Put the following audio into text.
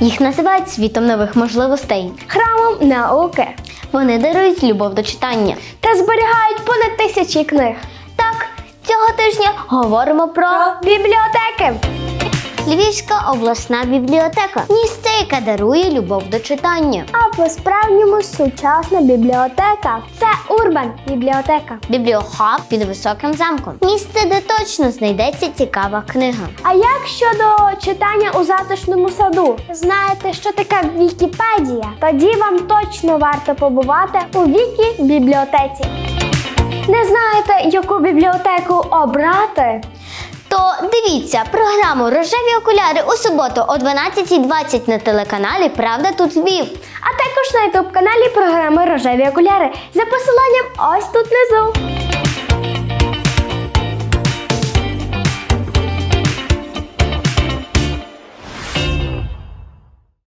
Їх називають світом нових можливостей. храмом науки Вони дарують любов до читання. та зберігають понад тисячі книг. Так, цього тижня говоримо про Бібліотеки. Львівська обласна бібліотека. Місце, яке дарує любов до читання. А по-справжньому сучасна бібліотека це Урбан бібліотека. Бібліохаб під високим замком. Місце, де точно знайдеться цікава книга. А як щодо читання у затишному саду? Знаєте, що таке Вікіпедія? Тоді вам точно варто побувати у Вікі бібліотеці. Не знаєте, яку бібліотеку обрати? То дивіться програму Рожеві окуляри у суботу о 12.20 на телеканалі Правда тут Львів. А також на ютуб каналі програми Рожеві окуляри за посиланням ось тут внизу.